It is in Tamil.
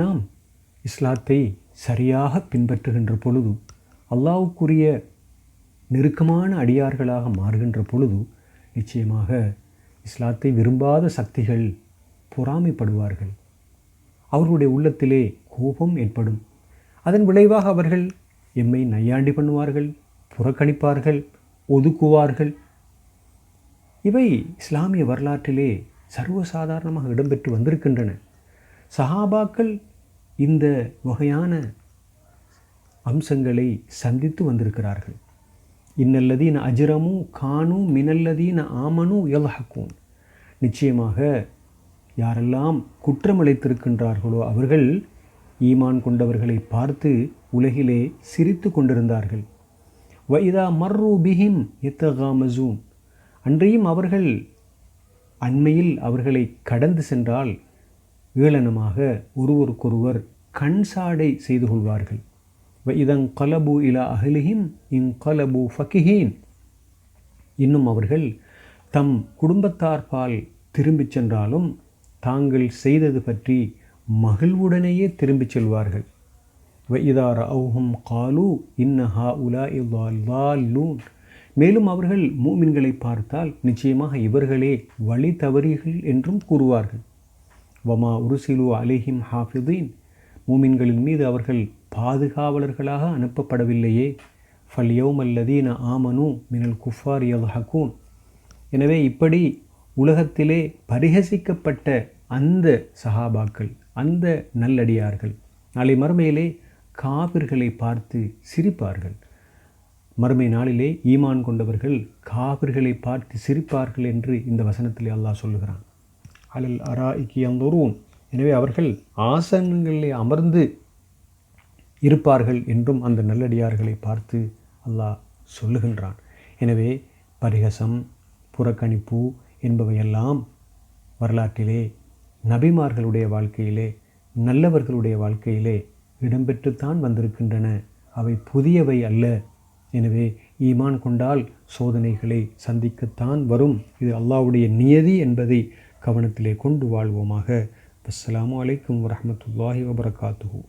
நாம் இஸ்லாத்தை சரியாக பின்பற்றுகின்ற பொழுது அல்லாவுக்குரிய நெருக்கமான அடியார்களாக மாறுகின்ற பொழுது நிச்சயமாக இஸ்லாத்தை விரும்பாத சக்திகள் பொறாமைப்படுவார்கள். அவர்களுடைய உள்ளத்திலே கோபம் ஏற்படும். அதன் விளைவாக அவர்கள் எம்மை நையாண்டி பண்ணுவார்கள் புறக்கணிப்பார்கள் ஒதுக்குவார்கள். இவை இஸ்லாமிய வரலாற்றிலே சர்வசாதாரணமாக இடம்பெற்று வந்திருக்கின்றன. சஹாபாக்கள் இந்த வகையான அம்சங்களை சந்தித்து வந்திருக்கிறார்கள். இன்னல்லதீன அஜ்ரமு காணும் மினல்லதீன ஆமனு யல்ஹக்கூன் நிச்சயமாக யாரெல்லாம் குற்றமளித்திருக்கின்றார்களோ அவர்கள் ஈமான் கொண்டவர்களை பார்த்து உலகிலே சிரித்து கொண்டிருந்தார்கள். வைதா மர்ரு பிஹிம் எத்தகாமசூன் அன்றையும் அவர்கள் அண்மையில் அவர்களை கடந்து சென்றால் ஏளனமாக ஒருவருக்கொருவர் கண் சாடை செய்து கொள்வார்கள். இதங் கலபு இலா அஹ்லிஹிம் இங் கலபு ஃபக்கிஹீன் இன்னும் அவர்கள் தம் குடும்பத்தார்பால் திரும்பிச் சென்றாலும் தாங்கள் செய்தது பற்றி மகிழ்வுடனேயே திரும்பிச் செல்வார்கள். வைதார அவுஹும் காலு இன்னஹா உலா இல்லாலூன் மேலும் அவர்கள் மூமின்களை பார்த்தால் நிச்சயமாக இவர்களே வழி தவறிகள் என்றும் கூறுவார்கள். வமா உருசிலு அலிஹிம் ஹாஃபிதீன். மூமின்களின் மீது அவர்கள் பாதுகாவலர்களாக அனுப்பப்படவில்லையே. ஃபல்யௌம் அல்லதீன ஆமனு மினல் குஃபார் ஹகூன் எனவே இப்படி உலகத்திலே பரிகசிக்கப்பட்ட அந்த சஹாபாக்கள் அந்த நல்லடியார்கள் நாளை மறுமையிலே காவிர்களை பார்த்து சிரிப்பார்கள். மறுமை நாளிலே ஈமான் கொண்டவர்கள் காவிர்களை பார்த்து சிரிப்பார்கள் என்று இந்த வசனத்திலே அல்லாஹ் சொல்லுகிறான். அலல் அரா இக்கியந்தொருவும் எனவே அவர்கள் ஆசனங்களிலே அமர்ந்து இருப்பார்கள் என்றும் அந்த நல்லடியார்களை பார்த்து அல்லாஹ் சொல்லுகின்றான். எனவே பரிகசம் புறக்கணிப்பு என்பவையெல்லாம் வரலாற்றிலே நபிமார்களுடைய வாழ்க்கையிலே நல்லவர்களுடைய வாழ்க்கையிலே இடம்பெற்றுத்தான் வந்திருக்கின்றன. அவை புதியவை அல்ல. எனவே ஈமான் கொண்டால் சோதனைகளை சந்திக்கத்தான் வரும். இது அல்லாவுடைய நியதி என்பதை கவனத்திலே கொண்டு வாழ்வோமாக. அஸ்லாம் அலைக்கும் வரமத்துல்லாஹி வபரகாத்துஹூ.